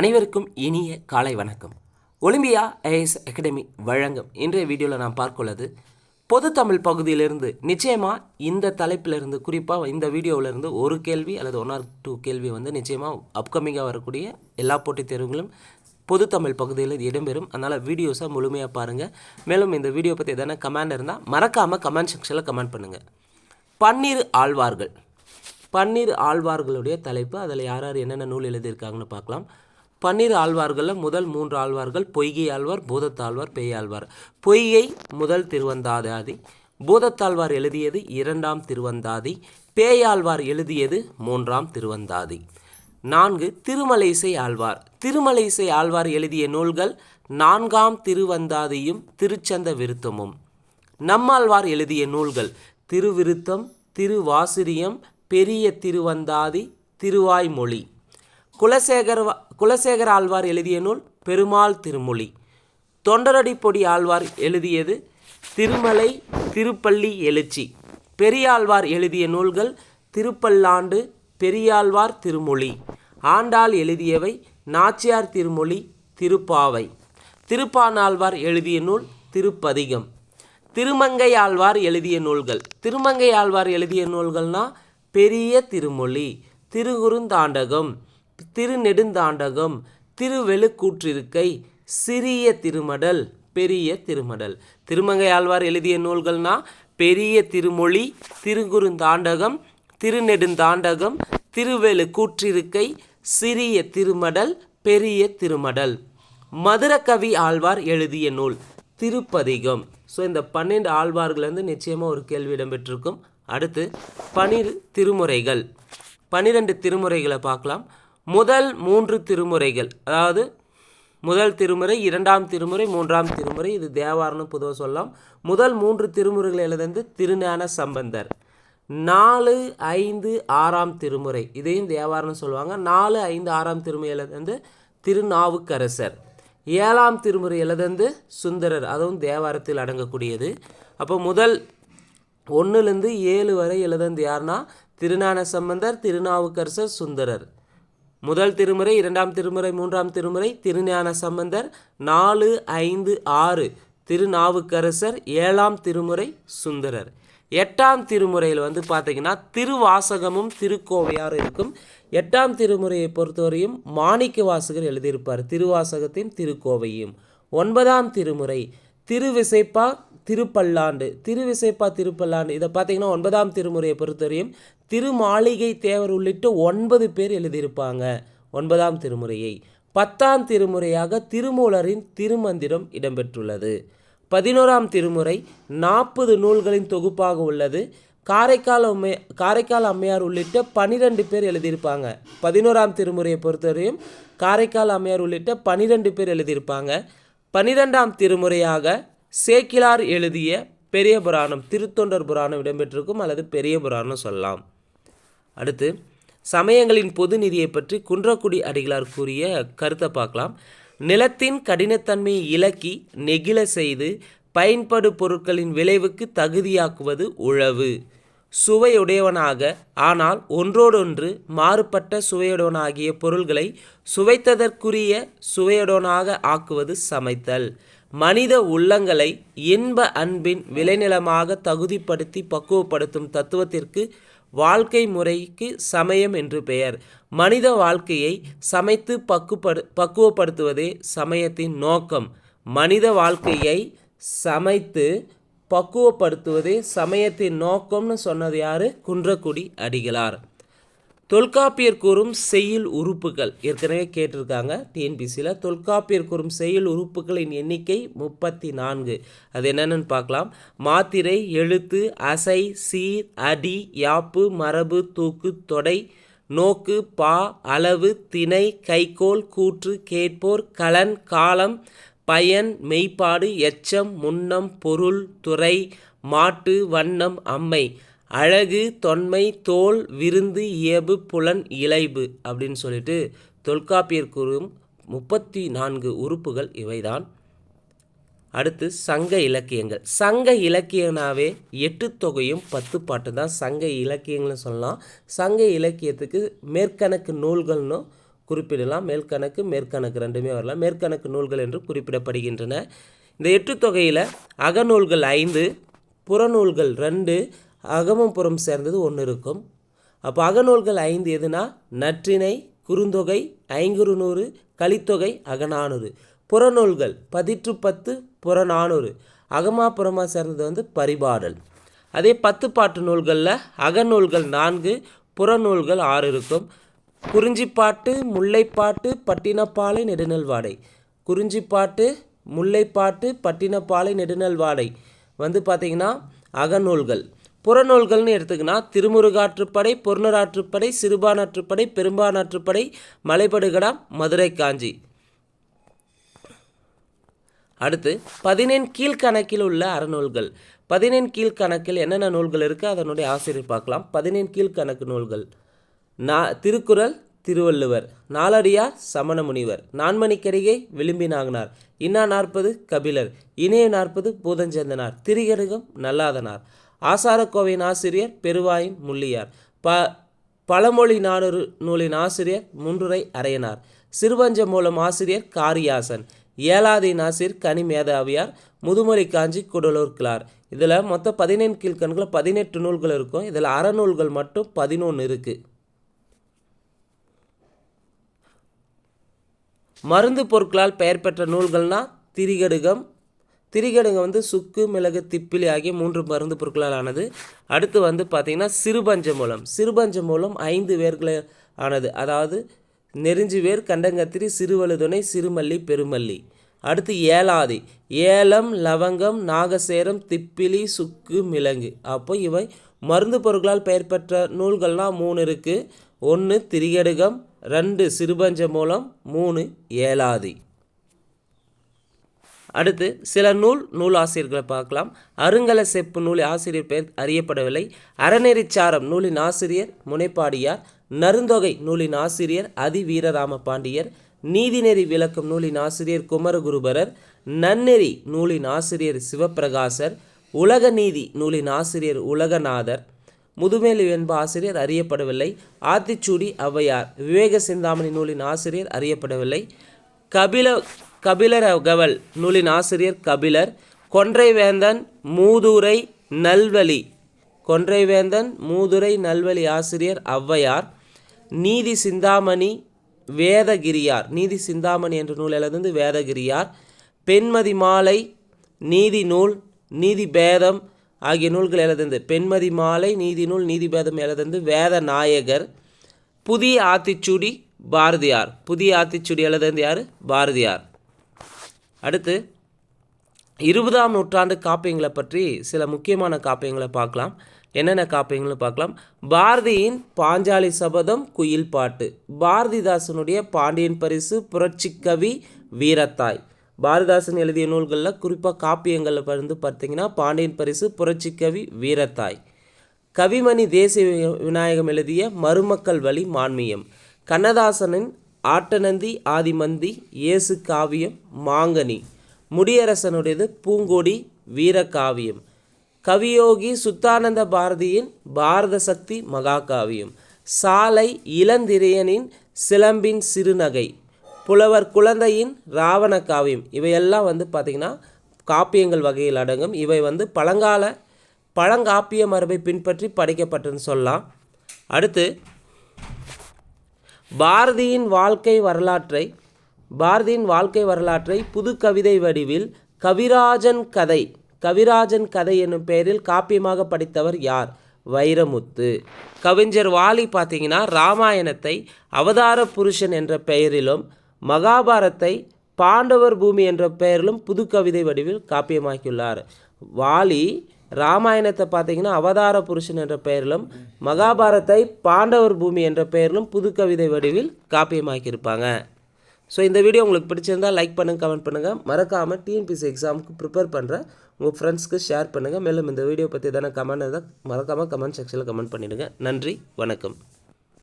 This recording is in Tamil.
அனைவருக்கும் இனிய காலை வணக்கம். ஒலிம்பியா ஐஎஸ் அகாடமி வழங்கும் இன்றைய வீடியோவில் நான் பார்க்குள்ளது பொது தமிழ் பகுதியிலிருந்து நிச்சயமாக இந்த தலைப்பிலிருந்து குறிப்பாக இந்த வீடியோவிலிருந்து ஒரு கேள்வி அல்லது ஒன் ஆர் டூ கேள்வி வந்து நிச்சயமாக அப்கமிங்காக வரக்கூடிய எல்லா போட்டித் தேர்வுகளும் பொது தமிழ் பகுதியில் இடம்பெறும். அதனால் வீடியோஸை முழுமையாக பாருங்கள் மேலும் இந்த வீடியோ பற்றி எதனா கமெண்ட் இருந்தால் மறக்காமல் கமெண்ட் செக்ஷனில் கமெண்ட் பண்ணுங்கள் பன்னீர் ஆழ்வார்கள். பன்னீர் ஆழ்வார்களுடைய தலைப்பு அதில் யார் யார் என்னென்ன நூல் எழுதியிருக்காங்கன்னு பார்க்கலாம். பன்னீர் ஆழ்வார்களில் முதல் மூன்று ஆழ்வார்கள் பொய்கை ஆழ்வார் பூதத்தாழ்வார் பேயாழ்வார் பொய்கை முதல் திருவந்தாதாதி பூதத்தாழ்வார் எழுதியது இரண்டாம் திருவந்தாதி பேயாழ்வார் எழுதியது மூன்றாம் திருவந்தாதி. நான்கு திருமலைசை ஆழ்வார். திருமலைசை ஆழ்வார் எழுதிய நூல்கள் நான்காம் திருவந்தாதியும் திருச்சந்த விருத்தமும். நம்மாழ்வார் எழுதிய நூல்கள் திருவிருத்தம் திருவாசிரியம் பெரிய திருவந்தாதி திருவாய்மொழி. குலசேகர குலசேகர ஆழ்வார் எழுதிய நூல் பெருமாள் திருமொழி தொண்டரடி பொடி ஆழ்வார் எழுதியது திருமலை திருப்பள்ளி எழுச்சி பெரியாழ்வார் எழுதிய நூல்கள் திருப்பல்லாண்டு பெரியாழ்வார் திருமொழி ஆண்டாள் எழுதியவை நாச்சியார் திருமொழி திருப்பாவை திருப்பானாழ்வார் எழுதிய நூல் திருப்பதிகம் திருமங்கை ஆழ்வார் எழுதிய நூல்கள் திருமங்கை ஆழ்வார் எழுதிய நூல்கள்னா பெரிய திருமொழி திருகுறுந்தாண்டகம் திருநெடுந்தாண்டகம் திருவெழுக்கூற்றிருக்கை சிறிய திருமடல் பெரிய திருமடல். திருமங்கை ஆழ்வார் எழுதிய நூல்கள்னா பெரிய திருமொழி திருகுறுந்தாண்டகம் திருநெடுந்தாண்டகம் திருவெளு கூற்றிருக்கை சிறிய திருமடல் பெரிய திருமடல். மதுரகவி ஆழ்வார் எழுதிய நூல் திருப்பதிகம். ஸோ இந்த பன்னெண்டு ஆழ்வார்கள்லேருந்து நிச்சயமாக ஒரு கேள்வி இடம்பெற்றிருக்கும். அடுத்து பனிர் திருமுறைகள். பன்னிரெண்டு திருமுறைகளை பார்க்கலாம். முதல் மூன்று திருமுறைகள். அதாவது முதல் திருமுறை இரண்டாம் திருமுறை மூன்றாம் திருமுறை இது தேவாரம்னு பொதுவாக சொல்லலாம். முதல் மூன்று திருமுறைகள் எழுதந்து திருஞான சம்பந்தர். நாலு ஐந்து ஆறாம் திருமுறை. இதையும் தேவாரம்னு சொல்லுவாங்க. நாலு ஐந்து ஆறாம் திருமுறை எழுதந்து திருநாவுக்கரசர். ஏழாம் திருமுறை எழுதந்து சுந்தரர். அதுவும் தேவாரத்தில் அடங்கக்கூடியது. அப்போ முதல் ஒன்றுலேருந்து ஏழு வரை எழுதந்து யாருன்னா திருஞான சம்பந்தர் திருநாவுக்கரசர் சுந்தரர். முதல் திருமுறை இரண்டாம் திருமுறை மூன்றாம் திருமுறை திருஞான சம்பந்தர். நாலு ஐந்து ஆறு திருநாவுக்கரசர். ஏழாம் திருமுறை சுந்தரர். எட்டாம் திருமுறையில் வந்து பார்த்தீங்கன்னா திருவாசகமும் திருக்கோவையாக இருக்கும். எட்டாம் திருமுறையை பொறுத்தவரையும் மாணிக்க வாசகர் எழுதியிருப்பார் திருவாசகத்தையும் திருக்கோவையும். ஒன்பதாம் திருமுறை திருவிசைப்பா திருப்பல்லாண்டு. திருவிசைப்பா திருப்பல்லாண்டு. இதை பார்த்தீங்கன்னா ஒன்பதாம் திருமுறையை பொறுத்தவரையும் திருமாளிகை தேவர் உள்ளிட்ட ஒன்பது பேர் எழுதியிருப்பாங்க. ஒன்பதாம் திருமுறையை. பத்தாம் திருமுறையாக திருமூலரின் திருமந்திரம் இடம்பெற்றுள்ளது. பதினோராம் திருமுறை நாற்பது நூல்களின் தொகுப்பாக உள்ளது. காரைக்கால் அம்மை காரைக்கால் அம்மையார் உள்ளிட்ட பனிரெண்டு பேர் எழுதியிருப்பாங்க. பதினோராம் திருமுறையை பொறுத்தவரையும் காரைக்கால் அம்மையார் உள்ளிட்ட பனிரெண்டு பேர் எழுதியிருப்பாங்க. பனிரெண்டாம் திருமுறையாக சேக்கிலார் எழுதிய பெரிய புராணம் திருத்தொண்டர் புராணம் இடம்பெற்றிருக்கும் அல்லது பெரிய புராணம் சொல்லலாம். அடுத்து சமயங்களின் பொது நிதியை பற்றி குன்றக்குடி அடிகளார் கூறிய கருத்தை பார்க்கலாம். நிலத்தின் கடினத்தன்மையை இலக்கி நெகிழ செய்து பயன்படு பொருட்களின் விளைவுக்கு தகுதியாக்குவது உழவு. சுவையுடையவனாக ஆனால் ஒன்றோடொன்று மாறுபட்ட சுவையுடையவனாகிய பொருள்களை சுவைத்ததற்குரிய சுவையுடனாக ஆக்குவது சமைத்தல். மனித உள்ளங்களை இன்ப அன்பின் விளைநிலமாக தகுதிப்படுத்தி பக்குவப்படுத்தும் தத்துவத்திற்கு வாழ்க்கை முறைக்கு சமயம் என்று பெயர். மனித வாழ்க்கையை சமைத்து பக்குப்படு பக்குவப்படுத்துவதே சமயத்தின் நோக்கம். மனித வாழ்க்கையை சமைத்து பக்குவப்படுத்துவதே சமயத்தின் நோக்கம்னு சொன்னது யாரு? குன்றக்குடி அடிகளார். தொல்காப்பியர் கூறும் செய்யுள் உறுப்புகள். ஏற்கனவே கேட்டிருக்காங்க. டிஎன்பிசியில் தொல்காப்பியர் கூறும் செய்யுள் உறுப்புகளின் எண்ணிக்கை முப்பத்தி நான்கு. அது என்னென்னு பார்க்கலாம். மாத்திரை எழுத்து அசை சீர் அடி யாப்பு மரபு தூக்கு தொடை நோக்கு பா அளவு திணை கைகோல் கூற்று கேட்போர் கலன் காலம் பயன் மெய்ப்பாடு எச்சம் முன்னம் பொருள் துறை மாட்டு வண்ணம் அம்மை. அழகு தொன்மை தோல் விருந்து இயல்பு புலன் இலைபு அப்படின்னு சொல்லிட்டு தொல்காப்பியர் கூறும் முப்பத்தி நான்கு உறுப்புகள் இவைதான். அடுத்து சங்க இலக்கியங்கள். சங்க இலக்கியனாவே எட்டு தொகையும் பத்து பாட்டு தான் சங்க இலக்கியங்கள்னு சொல்லலாம். சங்க இலக்கியத்துக்கு மேற்கணக்கு நூல்கள்னும் குறிப்பிடலாம். மேல்கணக்கு மேற்கணக்கு ரெண்டுமே வரலாம். மேற்கணக்கு நூல்கள் என்று குறிப்பிடப்படுகின்றன. இந்த எட்டு தொகையில் அகநூல்கள் ஐந்து புறநூல்கள் ரெண்டு அகமும் புறம் சேர்ந்தது ஒன்று இருக்கும். அப்போ அகநூல்கள் ஐந்து எதுனா? நற்றிணை குறுந்தொகை ஐங்குறுநூறு கலித்தொகை அகநானூறு. புறநூல்கள் பதிற்று பத்து புறநானூறு. அகமா புறமா சேர்ந்தது வந்து பரிபாடல். அதே பத்து பாட்டு நூல்களில் அகநூல்கள் நான்கு புறநூல்கள் ஆறு இருக்கும். குறிஞ்சிப்பாட்டு முல்லைப்பாட்டு பட்டினப்பாலை நெடுநல்வாடை. குறிஞ்சிப்பாட்டு முல்லைப்பாட்டு பட்டினப்பாலை நெடுநல்வாடை. வந்து பார்த்திங்கன்னா அகநூல்கள். புறநூல்கள்னு எடுத்துக்கினா திருமுருகாற்றுப்படை பொருணராற்றுப்படை சிறுபானாற்றுப்படை பெரும்பானாற்றுப்படை மலைபடுகடா மதுரை காஞ்சி அடுத்து பதினெண் கீழ்கணக்கில் உள்ள அறநூல்கள். பதினெண் கீழ்கணக்கில் என்னென்ன நூல்கள் இருக்குது அதனுடைய ஆசிரியர் பார்க்கலாம். பதினெண் கீழ்கணக்கு நூல்கள். நா திருக்குறள் திருவள்ளுவர். நாலடியார் சமண முனிவர் நான்மணிக்கரிகை விளிம்பி நாகனார். இன்னா நாற்பது கபிலர். இணைய நாற்பது பூதஞ்சந்தனார். திரிகடுகம் நல்லாதனார். ஆசாரக்கோவையின் ஆசிரியர் பெருவாயின் முள்ளியார். ப பழமொழி நானூறு நூலின் ஆசிரியர் முன்றுரை அறையனார் சிறுவஞ்ச மூலம் ஆசிரியர் காரியாசன். ஏழாதின் ஆசிரியர் கனி மேதாவியார். முதுமொழி காஞ்சி குடலூர் கிளார் இதில் மொத்தம் பதினேழு கீழ்கண்களில் பதினெட்டு நூல்கள் இருக்கும். இதில் அறநூல்கள் மட்டும் பதினொன்று இருக்குது மருந்து பொருட்களால் பெயர் பெற்ற நூல்கள்னால் திரிகடுகம். திரிகடுகம் வந்து சுக்கு மிளகு திப்பிலி ஆகிய மூன்று மருந்து பொருட்களால் ஆனது. அடுத்து வந்து பார்த்திங்கன்னா சிறுபஞ்ச மூலம் சிறுபஞ்ச மூலம் ஐந்து வேர்களை ஆனது. அதாவது நெறிஞ்சு வேர் கண்டங்கத்திரி சிறுவழுதுணை சிறுமல்லி பெருமல்லி. அடுத்து ஏலாதி. ஏலம் லவங்கம் நாகசேரம் திப்பிலி சுக்கு மிளகு. அப்போ இவை மருந்து பொருட்களால் பெயர் பெற்ற நூல்கள்னால் மூணு இருக்குது ஒன்று திரிகடுகம் ரெண்டு சிறுபஞ்ச மூலம் மூணு ஏலாதி அடுத்து சில நூல் நூலாசிரியர்களை பார்க்கலாம். அருங்கல செப்பு நூல் ஆசிரியர் பெயர் அறியப்படவில்லை. அறநெறிச்சாரம் நூலின் ஆசிரியர் முனைப்பாடியார். நருந்தொகை நூலின் ஆசிரியர் அதி வீரராம பாண்டியர் நீதிநெறி விளக்கும் நூலின் ஆசிரியர் குமரகுருபரர். நன்னெறி நூலின் ஆசிரியர் சிவப்பிரகாசர். உலக நீதி நூலின் ஆசிரியர் உலகநாதர். முதுமேலி என்ப ஆசிரியர் அறியப்படவில்லை. ஆத்திச்சூடி ஔவையார் விவேக சிந்தாமணி நூலின் ஆசிரியர் அறியப்படவில்லை. கபில கபிலர் கவல் நூலின் ஆசிரியர் கபிலர். கொன்றைவேந்தன் மூதுரை நல்வழி. கொன்றைவேந்தன் மூதுரை நல்வழி ஆசிரியர் ஔவையார். நீதி சிந்தாமணி வேதகிரியார். நீதி சிந்தாமணி என்ற நூல் எழுந்து வேதகிரியார். பெண்மதி மாலை நீதி நூல் நீதி பேதம் ஆகிய நூல்கள் எழுதுந்து பெண்மதி மாலை நீதி நூல் நீதிபேதம் எழுதந்து வேத நாயகர் புதிய ஆத்திச்சுடி பாரதியார். புதிய ஆத்திச்சுடி எழுதந்து யார்? பாரதியார். அடுத்து இருபதாம் நூற்றாண்டு காப்பியங்களை பற்றி சில முக்கியமான காப்பியங்களை பார்க்கலாம். என்னென்ன காப்பியங்கள்னு பார்க்கலாம். பாரதியின் பாஞ்சாலி சபதம் குயில் பாட்டு. பாரதிதாசனுடைய பாண்டியன் பரிசு புரட்சிக்கவி வீரத்தாய். பாரதிதாசன் எழுதிய நூல்களில் குறிப்பாக காப்பியங்களில் வந்து பார்த்தீங்கன்னா பாண்டியன் பரிசு புரட்சிக்கவி வீரத்தாய். கவிமணி தேசிய விநாயகம் எழுதிய மருமக்கள் வழி மான்மியம். கண்ணதாசனின் ஆட்டநந்தி ஆதிமந்தி இயேசு காவியம் மாங்கனி. முடியரசனுடையது பூங்கொடி வீரகாவியம் கவியோகி சுத்தானந்த பாரதியின் பாரத சக்தி மகாகாவியம் சாலை இளந்திரையனின் சிலம்பின் சிறுநகை. புலவர் குழந்தையின் ராவண காவியம். இவையெல்லாம் வந்து பார்த்திங்கன்னா காப்பியங்கள் வகையில் அடங்கும். இவை வந்து பழங்கால பழங்காப்பிய மரபை பின்பற்றி படைக்கப்பட்டுன்னு சொல்லலாம். அடுத்து பாரதியின் வாழ்க்கை வரலாற்றை பாரதியின் வாழ்க்கை வரலாற்றை புது கவிதை வடிவில் கவிராஜன் கதை கவிராஜன் கதை என்னும் பெயரில் காப்பியமாக படித்தவர் யார்? வைரமுத்து. கவிஞர் வாலி பார்த்தீங்கன்னா ராமாயணத்தை அவதார புருஷன் என்ற பெயரிலும் மகாபாரத்தை பாண்டவர் பூமி என்ற பெயரிலும் புது கவிதை வடிவில் காப்பியமாக்கியுள்ளார். வாலி ராமாயணத்தை பார்த்தீங்கன்னா அவதார புருஷன் என்ற பெயரிலும் மகாபாரத்தை பாண்டவர் பூமி என்ற பெயரிலும் புது கவிதை வடிவில் காப்பியமாக்கியிருப்பாங்க. ஸோ இந்த வீடியோ உங்களுக்கு பிடிச்சிருந்தால் லைக் பண்ணுங்கள் கமெண்ட் பண்ணுங்கள் மறக்காமல் டிஎன்பிசி எக்ஸாமுக்கு ப்ரிப்பேர் பண்ணுற உங்கள் ஃப்ரெண்ட்ஸ்க்கு ஷேர் பண்ணுங்கள் மேலும் இந்த வீடியோ பற்றி எதனா கமெண்ட் இருந்தால் மறக்காமல் கமெண்ட் செக்ஷனில் கமெண்ட் பண்ணிவிடுங்க நன்றி வணக்கம்.